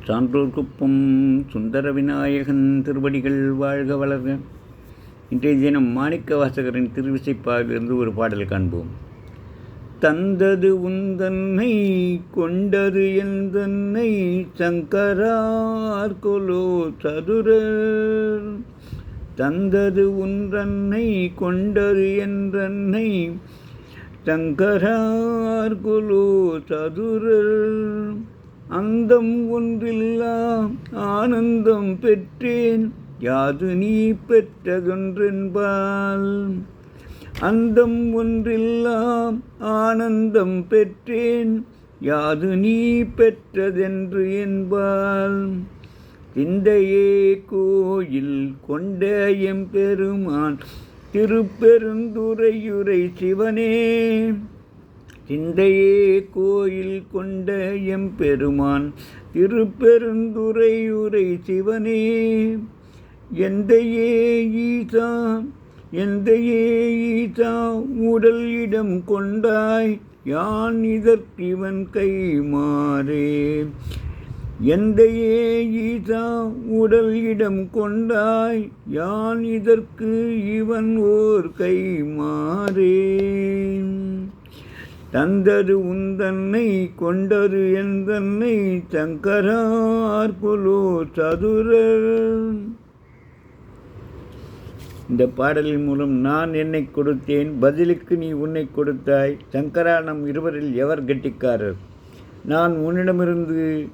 சான்றோர் குப்பம் சுந்தர விநாயகன் திருவடிகள் வாழ்க வளர்க. இன்றைய தினம் மாணிக்க வாசகரின் திருவிசைப்பாவிலிருந்து ஒரு பாடல் காண்போம். தந்தது உந்தன்னை கொண்டது எந்தன்னை சங்கரார் கொலோ சதுரர். தந்தது உன்றன்னை கொண்டது என்றன்னை சங்கரார் கொலோ சதுரர். அந்தம் ஒன்றில்லா ஆனந்தம் பெற்றேன். யாது நீ பெற்றதொன்றென்பால்? அந்தம் ஒன்றில்லாம் ஆனந்தம் பெற்றேன். யாது நீ பெற்றதென்று என்பால்? சிந்தையே கோயில் கொண்ட எம்பெருமான் திருப்பெருந்துரையுரை சிவனே. சிந்தையே கோயில் கொண்ட எம்பெருமான் திருப்பெருந்துறையுரை சிவனே. எந்தையே ஈசா எந்தையே ஈசா உடல் இடம் கொண்டாய் யான் இதற்கிவன் கை மாறே. எந்தையே ஈசா உடல் இடம் கொண்டாய் யான் இதற்கு இவன் ஓர் கை தந்தரு தந்தது உந்தன்னை கொண்டது எந்தன்னை சங்கரார் புலோ சதுரர். இந்த பாடலின் மூலம் நான் என்னை கொடுத்தேன் பதிலுக்கு நீ உன்னை கொடுத்தாய். சங்கரா நம் இருவரில் எவர் கெட்டிக்காரர்? நான் உன்னிடமிருந்து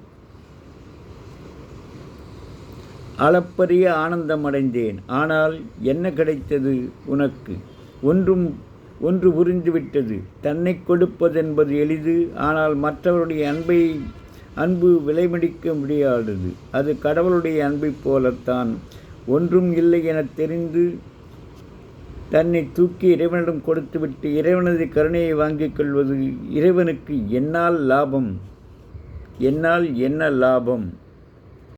அளப்பரிய ஆனந்தம் அடைந்தேன். ஆனால் என்ன கிடைத்தது உனக்கு? ஒன்றும் ஒன்று புரிந்துவிட்டது. தன்னை கொடுப்பதென்பது எளிது ஆனால் மற்றவருடைய அன்பை அன்பு விலைமடிக்க முடியாதது. அது கடவுளுடைய அன்பைப் போலத்தான். ஒன்றும் இல்லை என தெரிந்து தன்னை தூக்கி இறைவனிடம் கொடுத்துவிட்டு இறைவனது கருணையை வாங்கிக் கொள்வது இறைவனுக்கு என்னால் லாபம். என்னால் என்ன லாபம்?